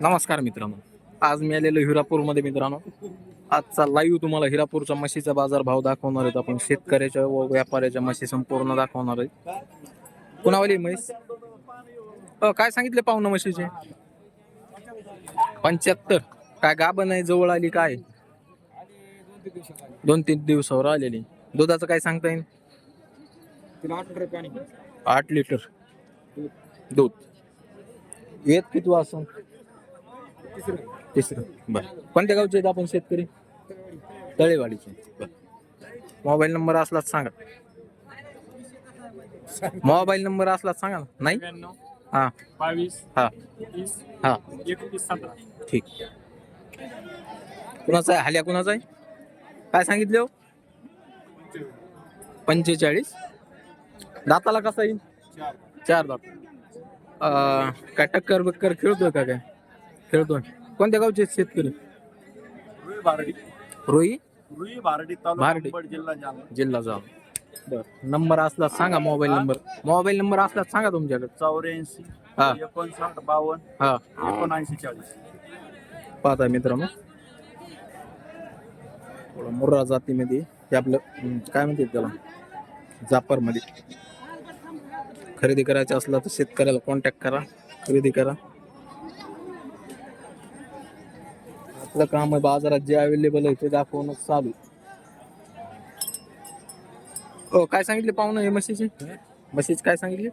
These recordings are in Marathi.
नमस्कार मित्रांनो. आज मी आलेलो हिरापूरमध्ये मित्रांनो. आजचा लाईव्ह तुम्हाला हिरापूरचा म्हशीचा बाजार भाव दाखवणार आहेत. आपण शेतकऱ्याच्या व व्यापाऱ्याच्या म्हशी संपूर्ण दाखवणार आहेत. कुणावाली म्हैस? अ, काय सांगितले पाहुणं म्हशीचे? पंच्याहत्तर. काय गाभण आहे जवळ आली काय? दोन तीन दिवसावर आलेली. दुधाचं काय सांगता येईल? आठ लिटर. दूध. येत किती असं? तिसरं. बर. कोणत्या गावचे आहेत आपण शेतकरी? तळेवाडीचे. मोबाईल नंबर असलाच सांगा. मोबाईल नंबर असलाच सांगा ना. नाही? हा. बावीस हा. हा. एकोणतीस सतरा. ठीक. कुणाचा आहे? हाल्या कुणाचा आहे? काय सांगितले हो? पंचेचाळीस. दाताला कसा येईल? चार. चार दात. काय टक्कर बक्कर खेळतोय का काय? खेळतोय. कोणत्या गावचे आहेत शेतकरी? रुई बारडी. रोई? रुई बारडी तालुका बारडी. अंबड, जिल्हा जालना. जिल्हा जाव बर. नंबर असला सांगा मोबाईल नंबर. मोबाईल नंबर असला सांगा तुमच्याकडे. चौऱ्याऐंशी हा. एकोणसाठ बावन्न हा. एकोणऐंशी चाळीस. पाहता मित्रांनो. थोडं मुर्रा जातीमध्ये हे आपलं हम्म, काय म्हणतात त्याला? जापरमध्ये खरेदी करायचं असला तर शेतकऱ्याला कॉन्टॅक्ट करा. खरेदी करा. आपलं काम आहे बाजारात जे अवेलेबल आहे ते दाखवणं चालू. हो काय सांगितले पाहुणं हे म्हशीचे? म्हशीचे काय सांगितले?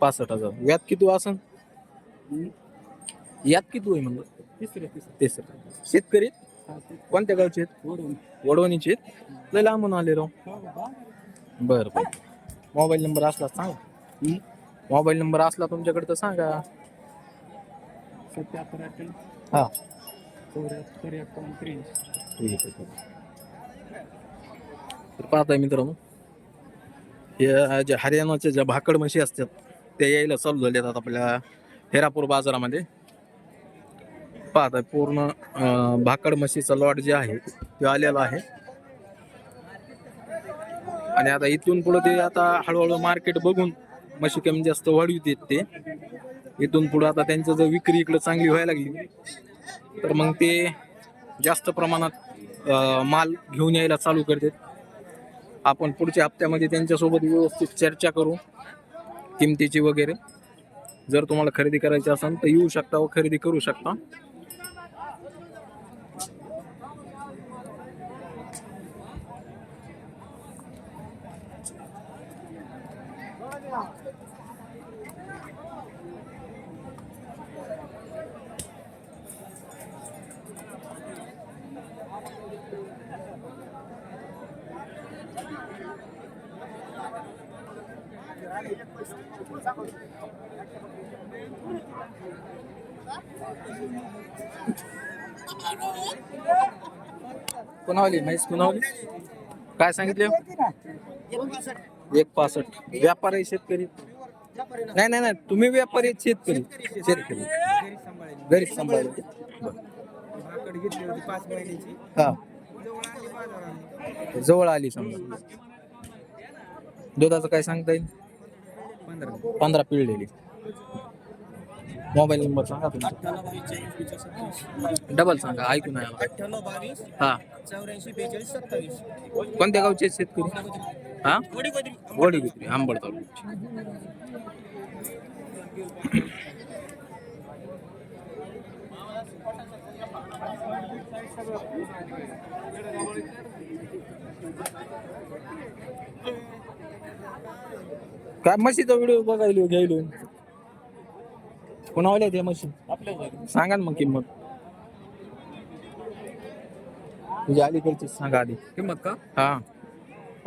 पासष्ट हजार. यात किती असन यात किती होई म्हणलं? तिसरं. शेतकरी? कोणत्या गावचे आहेत? वडवणीचे आहेत. लय लांबून आले राव. बरं बरं. मोबाईल नंबर असला सांगा. मोबाईल नंबर असला तुमच्याकडे तर सांगा. सत्याहत्तर अठ्ठ्याण्णव हा. चौऱ्याहत्तर एकावन्न त्र्याऐंशी तर पाहताय मित्रांनो या ज्या हरियाणाच्या ज्या भाकड म्हशी असतात त्या यायला चालू झाले आहेत आपल्या हेरापूर बाजारामध्ये. पाहताय पूर्ण भाकड म्हशीचा लॉट जे आहे ते आलेला आहे. आणि आता इथून पुढं ते आता हळूहळू मार्केट बघून म्हशी कमी जास्त वाढवित आहेत ते. इथून पुढं आता त्यांचं जर विक्री इकडं चांगली व्हायला लागली तर मग ते जास्त प्रमाणात माल घेऊन यायला चालू करतात. आपण पुढच्या हप्त्यामध्ये त्यांच्यासोबत व्यवस्थित चर्चा करू किमतीची वगैरे. जर तुम्हाला खरेदी करायची असेल तर येऊ शकता व खरेदी करू शकता. कुणावली? म्हैस कुणावली? काय सांगितले? एक पासष्ट. व्यापारी आहे शेतकरी. नाही नाही नाही. तुम्ही व्यापारी आहेत, शेतकरी. शेतकरी. घरी सांभाळले हा. जवळ आली समजा. दुधाचं काय सांगता येईल? पंधरा पिळलेली मोबाईल नंबर सांगा तुमचा डबल सांगा ऐकून आहे हा. कोणत्या गावचे शेतकरी? हा? वडी विक्री आंबड तालुक्याची. काय म्हशीचा व्हिडिओ बघायलो घ्यायलो कोणावल्या त्या म्हशी? आपल्या सांगा ना मग किंमत. तुझी अलीकडची सांगा आधी. किंमत का? हा.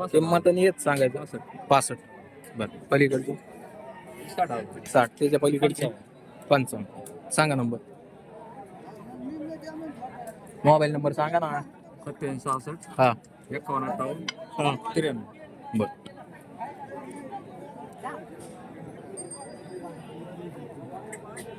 किंमत आणि येत सांगायचं. पासष्ट. बर पलीकडची. साठ त्याच्या पलीकडची. पंचावन्न. सांगा नंबर. मोबाईल नंबर सांगा ना. सत्याऐंशी सहासष्ट. हा. एकावन्न अठ्ठावन्न. हा. त्र्याण्णव. बर.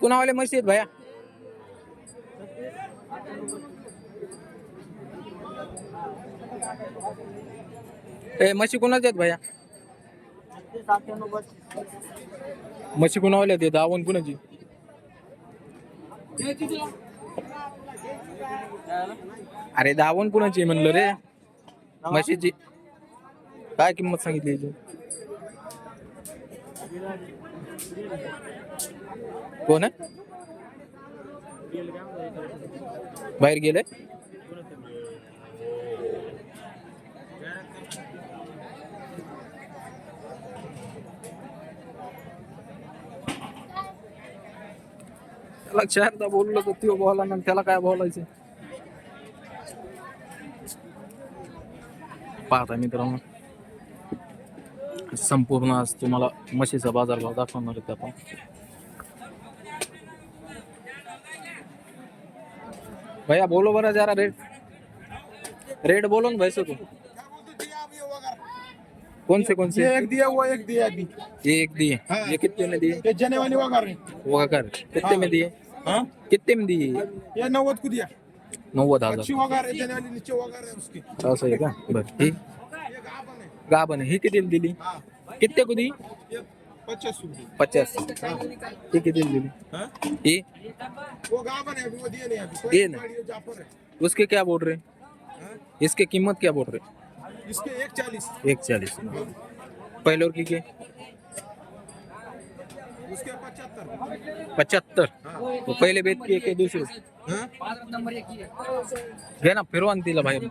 कुणावाले म्हशी आहेत भया? ए म्हशी कुणाच्या आहेत भया? म्हशी कुणावाले आहेत? दावण कुणाची? अरे दावण कुणाची म्हणलं रे? म्हशीची. काय किंमत सांगितली कोण आहे? बाहेर गेले? त्याला चारदा बोललो तर तो बोला ना त्याला काय बोलायचं? पाहता मित्रांनो. संपूर्ण आज तुम्हाला म्हशीचा बाजारभाव दाखवणार आहेत आपण. भैया बोलो बरा जरा रेट रेट बोलो ना भाई से तू कौन से कौन से एक दिया वो एक दिया अभी ये एक दिए. हाँ। ये कितने में दिए? ये जने वाली वगार है कितने में दिए? हाँ. कितने में दिए? ये नव्वद को दिया. नव्वद अच्छी हज़ार वगार जने वाली नीचे वगार उसकी। असं आहे का बरं ये गाभन है। गाभण ही कितीला दिली? कितने को दी? ये पचास पचास। ही कितीला दिली? वो है वो दिए नहीं अभी। उसके क्या बोल रहे? हाँ? इसके कीमत क्या बोल रहे? इसके एक चालीस। एक चालीस। पहले और की के? उसके पचहत्तर। पचहत्तर। तो पहिले की के दुसरे हाँ ना फिरवा ना तिला बाहेर.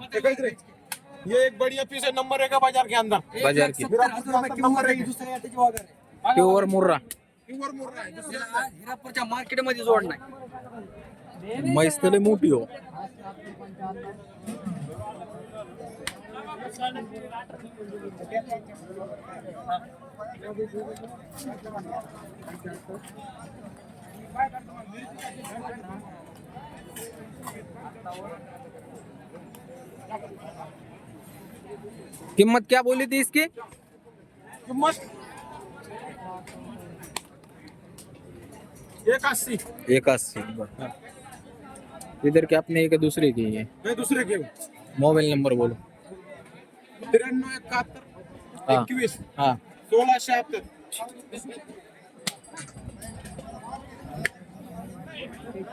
ये एक बढ़िया पीस है नंबर एक बाजार के अंदर. बाजार की है। प्युअर मुर्रा. प्युअर मुर्रा हिरापूरच्या मार्केटमध्ये जोड नाही. लय मोठी हो. किम्मत क्या बोली थी इसकी? किंमत एक अस्सी। एक अस्सी इधर के अपने एक दूसरे की है? दूसरे के मोबाइल नंबर बोलो। त्र्याण्णव एकाहत्तर हाँ। सोलह हाँ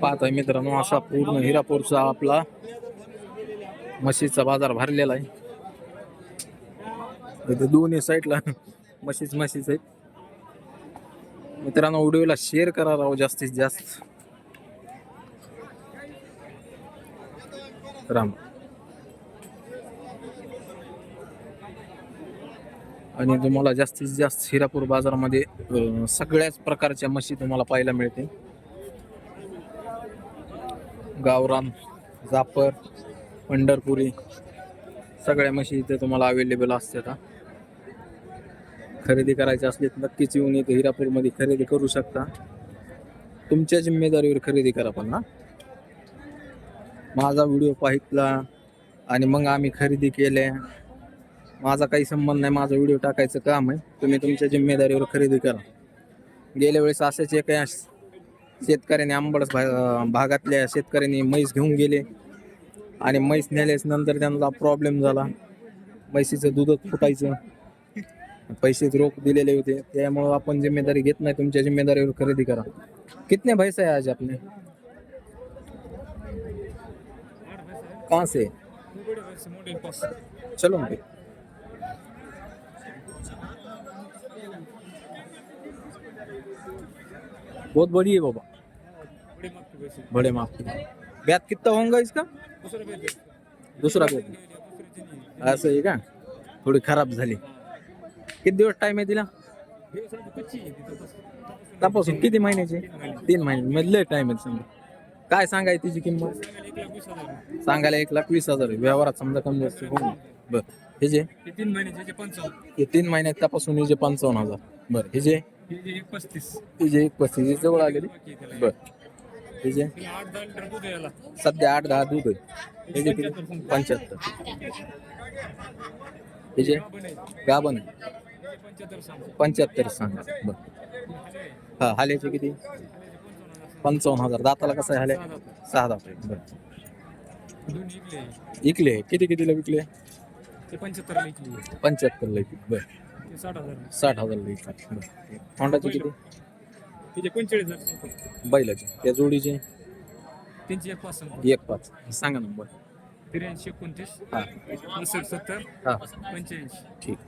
पाहताय मित्रांनो असा पूर्ण हिरापूरचा आपला म्हशीचा बाजार भरलेला आहे. इथे दोन्ही साईडला म्हशीच म्हशीच आहेत मित्रांनो व्हिडिओला शेअर करा राव जास्तीत जास्त. राम. आणि तुम्हाला जास्तीत जास्त हिरापूर बाजारामध्ये सगळ्याच प्रकारच्या म्हशी तुम्हाला पाहायला मिळतील. गावरान जापर पंढरपुरी सगळ्या म्हशी इथे तुम्हाला अवेलेबल असतात खरेदी करायची असली तर नक्कीच येऊन इथे हिरापूरमध्ये खरेदी करू शकता. तुमच्या जिम्मेदारीवर खरेदी करा पण ना माझा व्हिडिओ पाहितला आणि मग आम्ही खरेदी केल्या. माझा काही संबंध नाही माझा व्हिडिओ टाकायचं काम आहे. तुम्ही तुमच्या जिम्मेदारीवर खरेदी करा. गेल्या वेळेस असेच एक शेतकऱ्याने आंबड भागातल्या शेतकऱ्यांनी म्हैस घेऊन गेले. आणि म्हैस नेल्यास नंतर त्यांना प्रॉब्लेम झाला. म्हैसीचं दूधच फुटायचं. पैसेच रोख दिलेले होते. त्यामुळं आपण जिम्मेदारी घेत नाही. तुमच्या जिम्मेदारीवर खरेदी करा. कितने भैंस है आज अपने कहाँ से? चलो ना बहुत बड़ी है बाबा। बड़े माप की। ब्यात कितना होगा इसका? दुसरा ब्यात असं आहे का थोडी खराब झाली। किती दिवस टाइम आहे तिला तपासून किती महिन्याचे तीन महिने मधले टाइम आहे समजा। काय सांगाय तिची किंमत? सांगायला एक लाख वीस हजार आहे. व्यवहारात समजा कमी जास्त होऊन बर हे जे? तीन महिन्याचे पंचावन्न. तीन महिन्यात तपासून हे जे पंचावन्न हजार. बर हे जे? एक पस्तीस. हे जे एक पस्तीस. जवळ आलेली? बर. हे जे आठ दहा लिटर दूध यायला सध्या आठ दहा दूध आहे. हे जे किती पंच्याहत्तर. हे जे गाभण आहे. पंच्याहत्तर सांग. बर. हा हाल्याचे किती? पंचावन्न हजार. दाताला कसं आहे हाल्या? सहा दात. बर. इकले विकले किती कितीला विकले? ते पंच्याहत्तर इकली पंच्याहत्तरला विकले बर. ते साठ हजार साठ हजारला विकले बर. होंडाचे किती? तिचे पंचेचाळीस हजार बैलाचे. त्या जोडीचे? त्यांची एक पाच सांग एक पाच. सांगा नंबर. त्र्याऐंशी एकोणतीस हा. पासष्ट सत्तर हा. पंच्याऐंशी. ठीक.